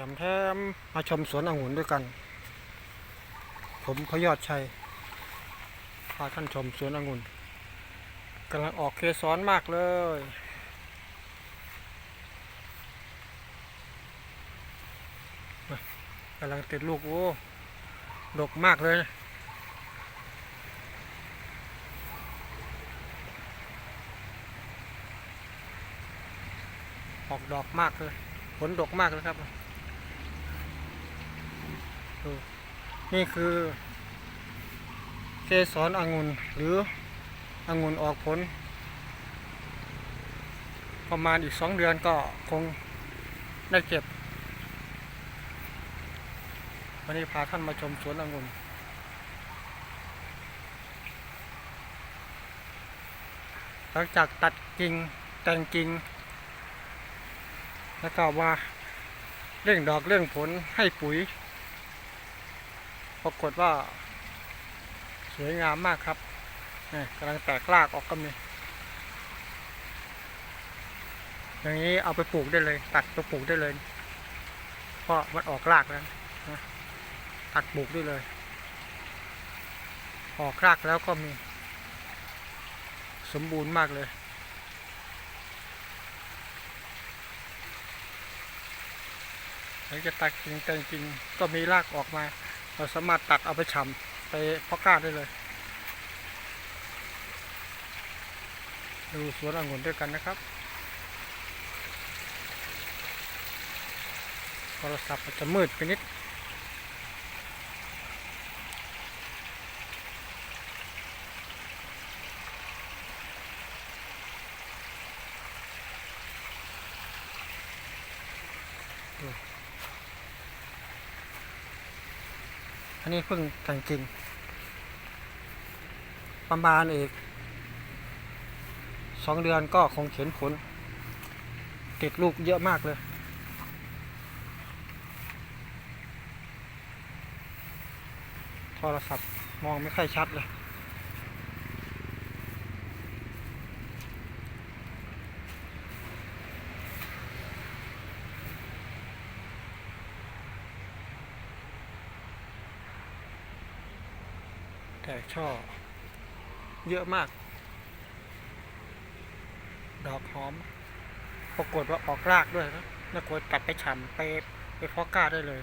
ถมแถมมาชมสวนองุ่นด้วยกัน ผมพยอดชัย พาท่านชมสวนองุ่นกำลังออกเคสรมากเลย กำลังติดลูกโอ้ดกมากเลยออกดอกมากเลย ผลดกมากเลยครับ ดูนี่คือเกสรองุ่นหรือองุ่นออกผล ประมาณอีกสองเดือนก็คงได้เก็บ วันนี้พาท่านมาชมสวนองุ่นหลังจากตัดกิ่งแต่งกิ่งแล้วก็ว่าเร่งดอกเร่งผลให้ปุ๋ย ปรากฏว่า สวยงามมากครับนี่กำลังแตกรากออกก็มีอย่างนี้เอาไปปลูกได้เลย ตัดไปปลูกได้เลยเพราะมันออกรากแล้วนะตัดปลูกได้เลย ออกรากแล้วก็มี สมบูรณ์มากเลย หลังจากตัดกิ่งแต่งกิ่งก็มีรากออกมา เราสามารถตัดเอาไปฉ่ำไปเพาะก้าได้เลย ดูสวนองุ่นด้วยกันนะครับโทรศัพท์จะมืดไปนิด อันนี้เพิ่งแต่งกิ่งประมาณอีกสองเดือนก็คงเห็นผล ติดลูกเยอะมากเลยโทรศัพท์มองไม่ค่อยชัดเลย แตกช่อ เยอะมาก ดอกหอม ปรากฏว่าออกรากด้วยนะแล้วควรตัดไปฉ่ำไปไปเพาะก้าได้เลย